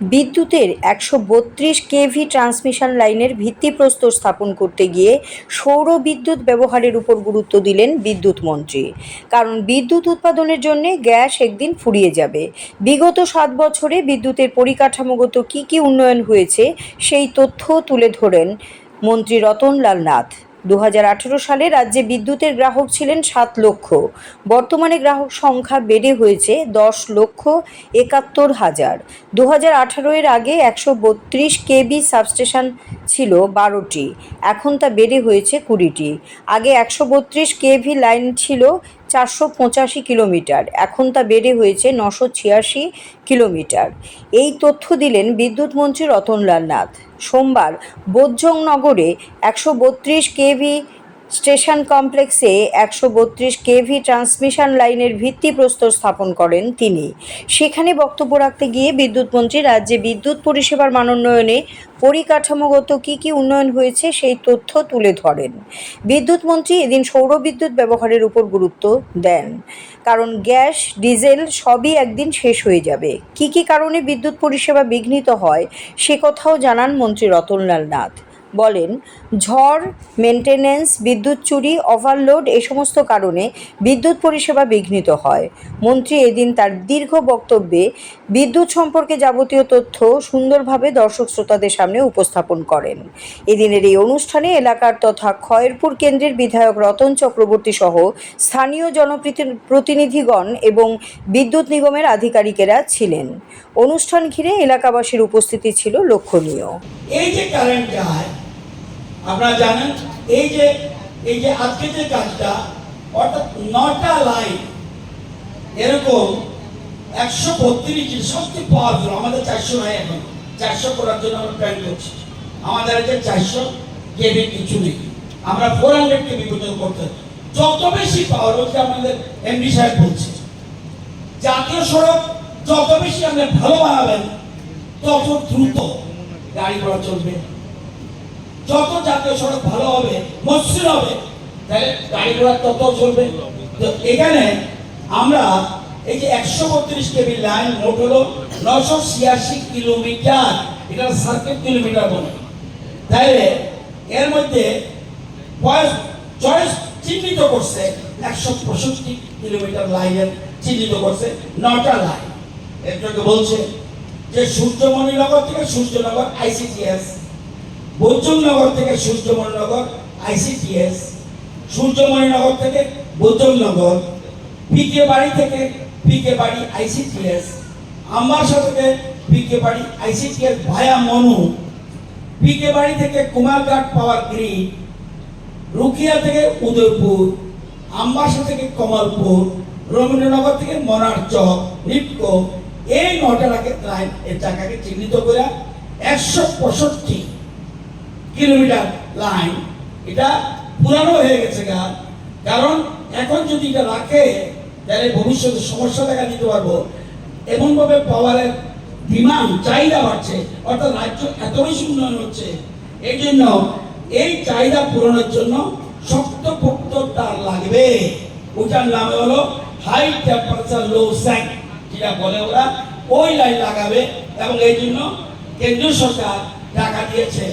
বিদ্যুতের একশো বত্রিশ কেভি ট্রান্সমিশন লাইনের ভিত্তিপ্রস্তর স্থাপন করতে গিয়ে সৌর বিদ্যুৎ ব্যবহারের উপর গুরুত্ব দিলেন বিদ্যুৎ মন্ত্রী। কারণ বিদ্যুৎ উৎপাদনের জন্য গ্যাস একদিন ফুরিয়ে যাবে। বিগত সাত বছরে বিদ্যুতের পরিকাঠামোগত কী কী উন্নয়ন হয়েছে, সেই তথ্য তুলে ধরেন মন্ত্রী রতনলাল নাথ। দু হাজার আঠেরো সালে রাজ্যে বিদ্যুতের গ্রাহক ছিলেন সাত লক্ষ। বর্তমানে গ্রাহক সংখ্যা বেড়ে হয়েছে দশ লক্ষ একাত্তর হাজার। দু এর আগে একশো বত্রিশ কেবি সাবস্টেশন ছিল বারোটি। এখন তা বেড়ে হয়েছে কুড়িটি। আগে একশো বত্রিশ কেভি লাইন ছিল চারশো পঁচাশি কিলোমিটার। এখন তা বেড়ে হয়েছে নশো ছিয়াশি কিলোমিটার। এই তথ্য দিলেন বিদ্যুৎ মন্ত্রী রতনলাল নাথ। সোমবার বোধজং বোজ্জংনগরে একশো বত্রিশ কেভি স্টেশন কমপ্লেক্সে একশো বত্রিশ কেভি ট্রান্সমিশন লাইনের ভিত্তিপ্রস্তর স্থাপন করেন তিনি। সেখানে বক্তব্য রাখতে গিয়ে বিদ্যুৎ মন্ত্রী রাজ্যে বিদ্যুৎ পরিষেবার মানোন্নয়নে পরিকাঠামোগত কী কী উন্নয়ন হয়েছে সেই তথ্য তুলে ধরেন। বিদ্যুৎমন্ত্রী এদিন সৌর বিদ্যুৎ ব্যবহারের উপর গুরুত্ব দেন। কারণ গ্যাস, ডিজেল সবই একদিন শেষ হয়ে যাবে। কী কী কারণে বিদ্যুৎ পরিষেবা বিঘ্নিত হয় সে কথাও জানান মন্ত্রী রতনলাল নাথ। বলেন, ঝড় মেনটেন্যান্স বিদ্যুৎ চুরি, ওভারলোড এ সমস্ত কারণে বিদ্যুৎ পরিষেবা বিঘ্নিত হয়। মন্ত্রী এদিন তার দীর্ঘ বক্তব্যে বিদ্যুৎ সম্পর্কে যাবতীয় তথ্য সুন্দরভাবে দর্শক শ্রোতাদের সামনে উপস্থাপন করেন। এদিনের এই অনুষ্ঠানে এলাকার তথা খয়েরপুর কেন্দ্রের বিধায়ক রতন চক্রবর্তী সহ স্থানীয় জনপ্রতিনিধিগণ এবং বিদ্যুৎ নিগমের আধিকারিকেরা ছিলেন। অনুষ্ঠান ঘিরে এলাকাবাসীর উপস্থিতি ছিল লক্ষণীয়। এই যে কারেন্ট আপনারা জানেন, এই যে এই যে আজকে যে কাজটা, অর্থাৎ নটা লাইন এরকম একশো বত্রিশ সবচেয়ে পাওয়ারফুল আমাদের চারশো নাই এখন, চারশো করার জন্য আমরা প্ল্যান করছি। আমাদের আছে চারশো কেবি কিছু নেই। আমরা ফোর হান্ড্রেড কেবি পর্যন্ত করতে যত বেশি পাওয়ার হচ্ছে আমাদের এমডি সাহেব বলছে, জাতীয় সড়ক যত বেশি আপনি ভালো বানাবেন, তত দ্রুত গাড়ি ঘোড়া চলবে। যত জাতীয় সড়ক ভালো হবে, মসৃণ হবে, তাহলে গাড়ি ঘোড়া তত চলবে। তো এখানে আমরা এই যে একশো বত্রিশ কেবি লাইন মোট হলো নশো ছিয়াশি কিলোমিটার। এটা সার্কিট কিলোমিটার বলে। তাইলে এর মধ্যে চয়েস চিহ্নিত করছে একশো পঁয়ষট্টি কিলোমিটার লাইনের চিহ্নিত করছে নটা লাইন একটু বলছে যে সূর্যমণিনগর থেকে সূর্যনগর আইসিটিএস বৈজনগর থেকে সূর্যমণিনগর আইসিটিএস সূর্যমণিনগর থেকে বৈজনগর পিকে বাড়ি থেকে পিকে বাড়ি আইসিটিএস আমবাসা থেকে পিকে বাড়ি আইসিটিএস ভায়া মনু পিকে বাড়ি থেকে কুমারঘাট পাওয়ার গ্রিড রুকিয়া থেকে উদয়পুর, আমবাসা থেকে কমলপুর, রবীন্দ্রনগর থেকে মনার চক, নিপকো, এই নটা লাইন এর জায়গাকে চিহ্নিত করে একশো পঁয়ষট্টি। কিলোমিটার লাইন, এটা পুরানো হয়ে গেছে গা। কারণ এখন যদি এটা রাখে, তাহলে ভবিষ্যতে সমস্যা দেখা দিতে পারব। এমনভাবে পাওয়ারের ডিমান্ড চাহিদা বাড়ছে। অর্থাৎ রাজ্য এত বেশি উন্নয়ন হচ্ছে। এই জন্য এই চাহিদা পূরণের জন্য শক্ত পোক্ত তার লাগবে। ওটার নামে হলো হাই টেম্পারেচার লো স্যাক যেটা বলে ওরা, ওই লাইন লাগাবে। এবং এই জন্য কেন্দ্রীয় সরকার টাকা দিয়েছে।